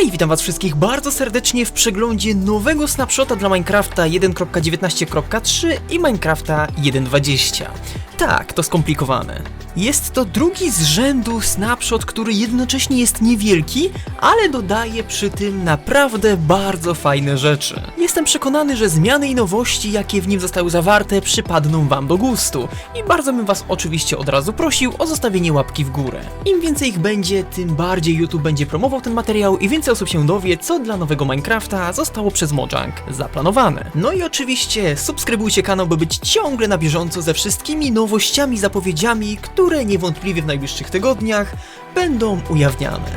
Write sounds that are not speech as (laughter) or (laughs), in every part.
Hej, witam was wszystkich bardzo serdecznie w przeglądzie nowego snapshota dla Minecrafta 1.19.3 i Minecrafta 1.20. Tak, to skomplikowane. Jest to drugi z rzędu snapshot, który jednocześnie jest niewielki, ale dodaje przy tym naprawdę bardzo fajne rzeczy. Jestem przekonany, że zmiany i nowości, jakie w nim zostały zawarte, przypadną wam do gustu i bardzo bym was oczywiście od razu prosił o zostawienie łapki w górę. Im więcej ich będzie, tym bardziej YouTube będzie promował ten materiał i więcej osób się dowie, co dla nowego Minecrafta zostało przez Mojang zaplanowane. No i oczywiście subskrybujcie kanał, by być ciągle na bieżąco ze wszystkimi nowościami, zapowiedziami, które niewątpliwie w najbliższych tygodniach będą ujawniane.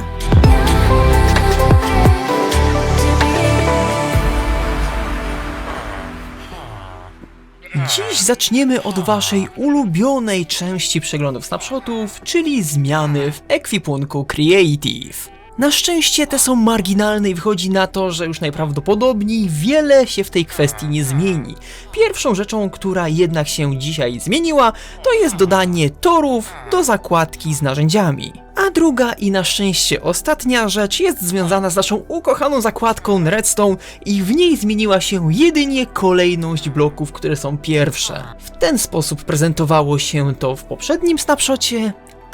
Dziś zaczniemy od waszej ulubionej części przeglądów snapshotów, czyli zmiany w ekwipunku Creative. Na szczęście te są marginalne i wychodzi na to, że już najprawdopodobniej wiele się w tej kwestii nie zmieni. Pierwszą rzeczą, która jednak się dzisiaj zmieniła, to jest dodanie torów do zakładki z narzędziami. A druga i na szczęście ostatnia rzecz jest związana z naszą ukochaną zakładką Redstone i w niej zmieniła się jedynie kolejność bloków, które są pierwsze. W ten sposób prezentowało się to w poprzednim snapshocie,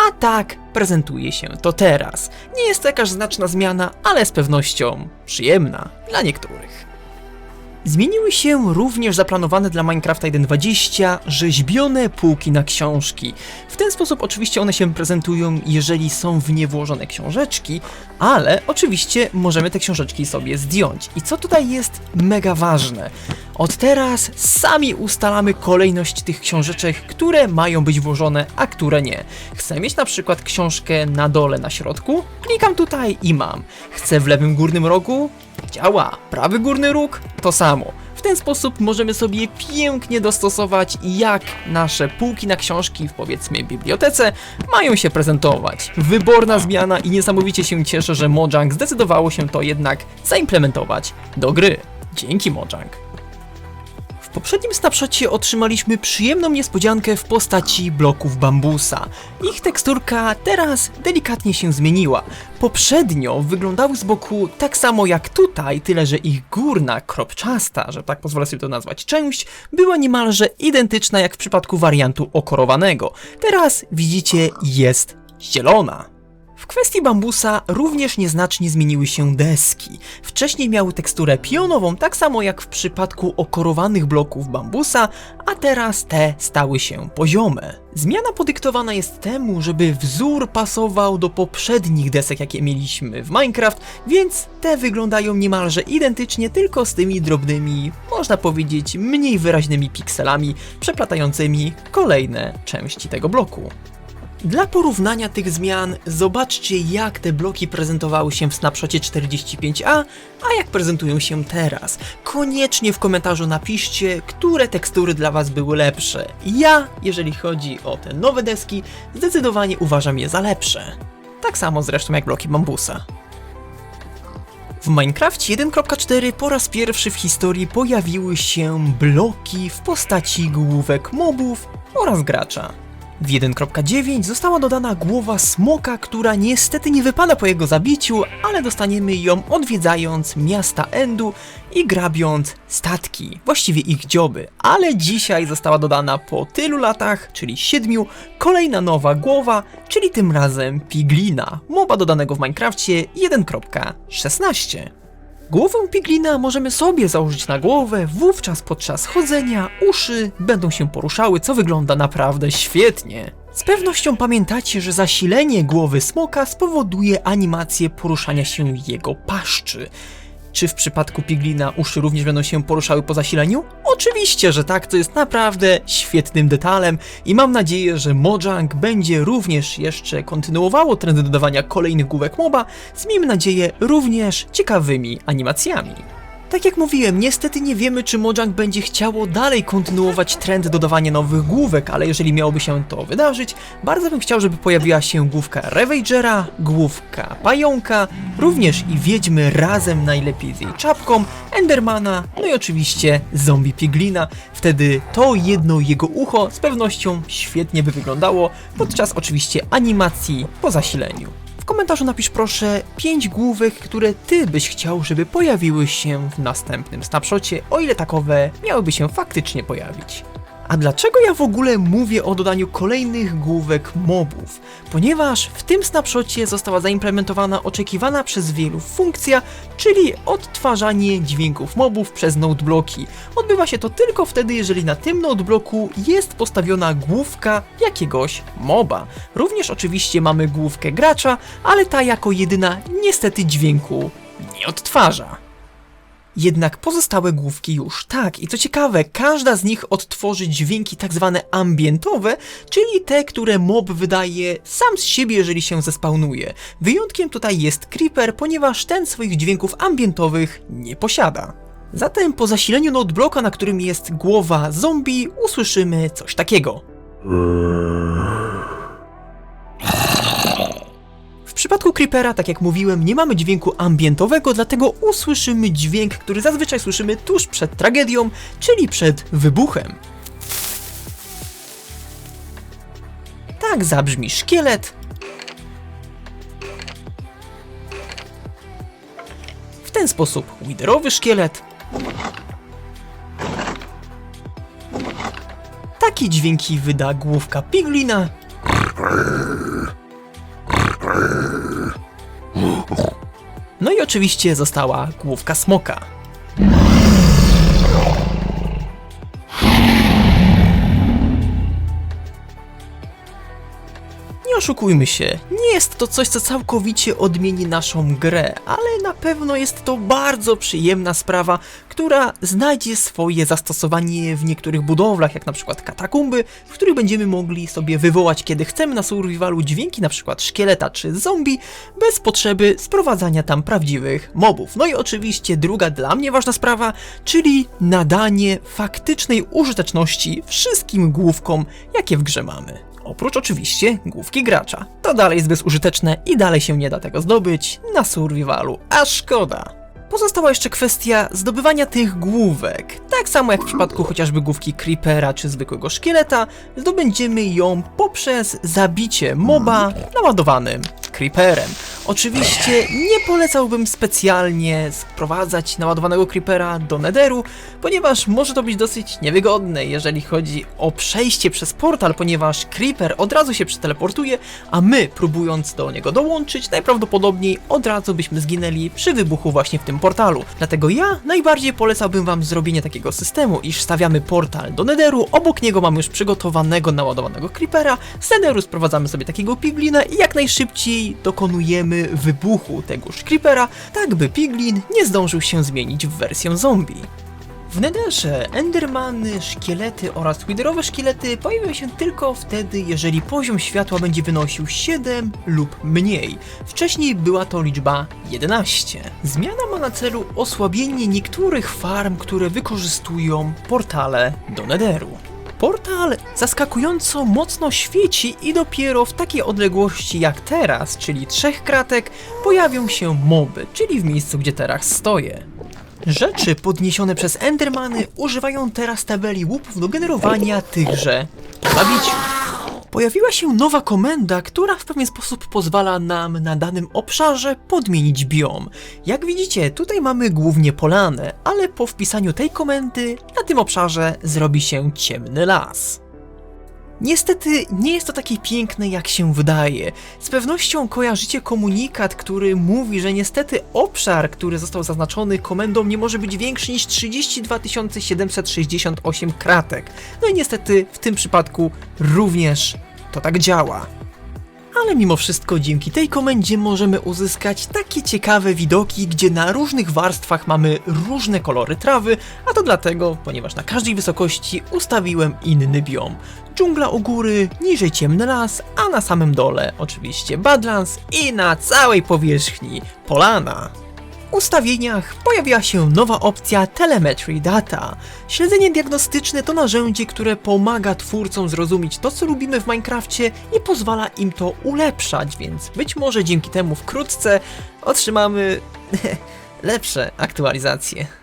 a tak prezentuje się to teraz. Nie jest to jakaś znaczna zmiana, ale z pewnością przyjemna dla niektórych. Zmieniły się również zaplanowane dla Minecrafta 1.20 rzeźbione półki na książki. W ten sposób oczywiście one się prezentują, jeżeli są w nie włożone książeczki, ale oczywiście możemy te książeczki sobie zdjąć. I co tutaj jest mega ważne? Od teraz sami ustalamy kolejność tych książeczek, które mają być włożone, a które nie. Chcę mieć na przykład książkę na dole na środku? Klikam tutaj i mam. Chcę w lewym górnym rogu? Działa. Prawy górny róg? To samo. W ten sposób możemy sobie pięknie dostosować, jak nasze półki na książki w powiedzmy bibliotece mają się prezentować. Wyborna zmiana i niesamowicie się cieszę, że Mojang zdecydowało się to jednak zaimplementować do gry. Dzięki Mojang. W poprzednim snapshocie otrzymaliśmy przyjemną niespodziankę w postaci bloków bambusa. Ich teksturka teraz delikatnie się zmieniła. Poprzednio wyglądały z boku tak samo jak tutaj, tyle że ich górna, kropczasta, że tak pozwolę sobie to nazwać, część była niemalże identyczna jak w przypadku wariantu okorowanego. Teraz widzicie jest zielona. W kwestii bambusa również nieznacznie zmieniły się deski. Wcześniej miały teksturę pionową, tak samo jak w przypadku okorowanych bloków bambusa, a teraz te stały się poziome. Zmiana podyktowana jest temu, żeby wzór pasował do poprzednich desek, jakie mieliśmy w Minecraft, więc te wyglądają niemalże identycznie, tylko z tymi drobnymi, można powiedzieć, mniej wyraźnymi pikselami, przeplatającymi kolejne części tego bloku. Dla porównania tych zmian zobaczcie jak te bloki prezentowały się w snapshocie 45A, a jak prezentują się teraz. Koniecznie w komentarzu napiszcie, które tekstury dla Was były lepsze. Ja, jeżeli chodzi o te nowe deski, zdecydowanie uważam je za lepsze. Tak samo zresztą jak bloki bambusa. W Minecraft 1.4 po raz pierwszy w historii pojawiły się bloki w postaci główek mobów oraz gracza. W 1.9 została dodana głowa smoka, która niestety nie wypada po jego zabiciu, ale dostaniemy ją odwiedzając miasta Endu i grabiąc statki, właściwie ich dzioby. Ale dzisiaj została dodana po tylu latach, czyli siedmiu, kolejna nowa głowa, czyli tym razem Piglina, moba dodanego w Minecrafcie 1.16. Głowę piglina możemy sobie założyć na głowę, wówczas podczas chodzenia uszy będą się poruszały, co wygląda naprawdę świetnie. Z pewnością pamiętacie, że zasilenie głowy smoka spowoduje animację poruszania się jego paszczy. Czy w przypadku piglina uszy również będą się poruszały po zasileniu? Oczywiście, że tak, to jest naprawdę świetnym detalem i mam nadzieję, że Mojang będzie również jeszcze kontynuowało trend dodawania kolejnych główek moba z miejmy nadzieję również ciekawymi animacjami. Tak jak mówiłem, niestety nie wiemy, czy Mojang będzie chciało dalej kontynuować trend dodawania nowych główek, ale jeżeli miałoby się to wydarzyć, bardzo bym chciał, żeby pojawiła się główka Ravagera, główka Pająka, również i Wiedźmy razem najlepiej z jej czapką, Endermana, no i oczywiście zombie Piglina. Wtedy to jedno jego ucho z pewnością świetnie by wyglądało, podczas oczywiście animacji po zasileniu. W komentarzu napisz proszę 5 główek, które ty byś chciał, żeby pojawiły się w następnym snapshocie, o ile takowe miałyby się faktycznie pojawić. A dlaczego ja w ogóle mówię o dodaniu kolejnych główek mobów? Ponieważ w tym snapshocie została zaimplementowana oczekiwana przez wielu funkcja, czyli odtwarzanie dźwięków mobów przez notebloki. Odbywa się to tylko wtedy, jeżeli na tym notebloku jest postawiona główka jakiegoś moba. Również oczywiście mamy główkę gracza, ale ta jako jedyna niestety dźwięku nie odtwarza. Jednak pozostałe główki już tak. I co ciekawe, każda z nich odtworzy dźwięki tak zwane ambientowe, czyli te, które mob wydaje sam z siebie, jeżeli się zespawnuje. Wyjątkiem tutaj jest Creeper, ponieważ ten swoich dźwięków ambientowych nie posiada. Zatem po zasileniu notebloka, na którym jest głowa zombie, usłyszymy coś takiego. (laughs) przypadku Creepera, tak jak mówiłem, nie mamy dźwięku ambientowego, dlatego usłyszymy dźwięk, który zazwyczaj słyszymy tuż przed tragedią, czyli przed wybuchem. Tak zabrzmi szkielet. W ten sposób widerowy szkielet. Takie dźwięki wyda główka piglina. Oczywiście została główka smoka. Oszukujmy się, nie jest to coś, co całkowicie odmieni naszą grę, ale na pewno jest to bardzo przyjemna sprawa, która znajdzie swoje zastosowanie w niektórych budowlach, jak na przykład katakumby, w których będziemy mogli sobie wywołać, kiedy chcemy na survivalu dźwięki na przykład szkieleta czy zombie, bez potrzeby sprowadzania tam prawdziwych mobów. No i oczywiście druga dla mnie ważna sprawa, czyli nadanie faktycznej użyteczności wszystkim główkom, jakie w grze mamy. Oprócz oczywiście główki gracza. To dalej jest bezużyteczne i dalej się nie da tego zdobyć na survivalu, a szkoda. Pozostała jeszcze kwestia zdobywania tych główek. Tak samo jak w przypadku chociażby główki Creepera czy zwykłego szkieleta, zdobędziemy ją poprzez zabicie moba naładowanym Creeperem. Oczywiście nie polecałbym specjalnie sprowadzać naładowanego Creepera do Netheru, ponieważ może to być dosyć niewygodne, jeżeli chodzi o przejście przez portal, ponieważ Creeper od razu się przeteleportuje, a my, próbując do niego dołączyć, najprawdopodobniej od razu byśmy zginęli przy wybuchu właśnie w tym portalu. Dlatego ja najbardziej polecałbym wam zrobienie takiego systemu, iż stawiamy portal do Netheru, obok niego mamy już przygotowanego naładowanego Creepera, z Netheru sprowadzamy sobie takiego Piglina i jak najszybciej dokonujemy wybuchu tegoż Creepera, tak by Piglin nie zdążył się zmienić w wersję zombie. W Netherze Endermany, szkielety oraz Witherowe szkielety pojawią się tylko wtedy, jeżeli poziom światła będzie wynosił 7 lub mniej. Wcześniej była to liczba 11. Zmiana ma na celu osłabienie niektórych farm, które wykorzystują portale do Netheru. Portal zaskakująco mocno świeci i dopiero w takiej odległości jak teraz, czyli trzech kratek, pojawią się moby, czyli w miejscu, gdzie teraz stoję. Rzeczy podniesione przez Endermany używają teraz tabeli łupów do generowania tychże zabiciu. Pojawiła się nowa komenda, która w pewien sposób pozwala nam na danym obszarze podmienić biom. Jak widzicie, tutaj mamy głównie polanę, ale po wpisaniu tej komendy na tym obszarze zrobi się ciemny las. Niestety nie jest to takie piękne jak się wydaje. Z pewnością kojarzycie komunikat, który mówi, że niestety obszar, który został zaznaczony komendą nie może być większy niż 32 768 kratek. No i niestety w tym przypadku również to tak działa. Ale mimo wszystko dzięki tej komendzie możemy uzyskać takie ciekawe widoki, gdzie na różnych warstwach mamy różne kolory trawy, a to dlatego, ponieważ na każdej wysokości ustawiłem inny biom. Dżungla u góry, niżej ciemny las, a na samym dole oczywiście Badlands i na całej powierzchni Polana. Ustawieniach pojawiła się nowa opcja Telemetry Data. Śledzenie diagnostyczne to narzędzie, które pomaga twórcom zrozumieć to, co lubimy w Minecrafcie i pozwala im to ulepszać, więc być może dzięki temu wkrótce otrzymamy (laughs) lepsze aktualizacje.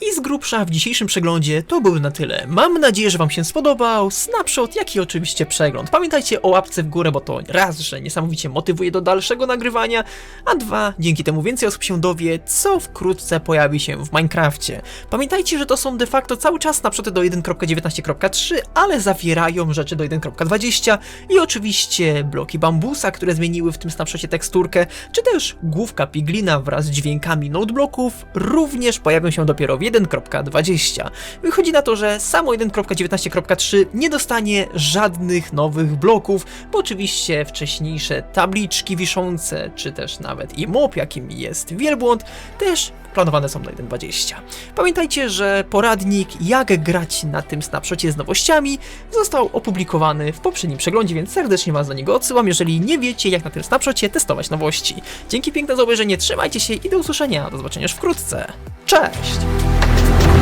I z grubsza w dzisiejszym przeglądzie to był na tyle. Mam nadzieję, że Wam się spodobał snapshot, jak i oczywiście przegląd. Pamiętajcie o łapce w górę, bo to raz, że niesamowicie motywuje do dalszego nagrywania, a dwa, dzięki temu więcej osób się dowie, co wkrótce pojawi się w Minecrafcie. Pamiętajcie, że to są de facto cały czas snapshoty do 1.19.3, ale zawierają rzeczy do 1.20 i oczywiście bloki bambusa, które zmieniły w tym snapshocie teksturkę, czy też główka piglina wraz z dźwiękami notebloków również pojawią się dopiero w 1.20. Wychodzi na to, że samo 1.19.3 nie dostanie żadnych nowych bloków, bo oczywiście wcześniejsze tabliczki wiszące, czy też nawet i jakim jest wielbłąd, też planowane są na 1.20. Pamiętajcie, że poradnik jak grać na tym snapshocie z nowościami został opublikowany w poprzednim przeglądzie, więc serdecznie Was do niego odsyłam, jeżeli nie wiecie jak na tym snapshocie testować nowości. Dzięki piękne za obejrzenie, trzymajcie się i do usłyszenia, do zobaczenia już wkrótce. Cześć! Thank you.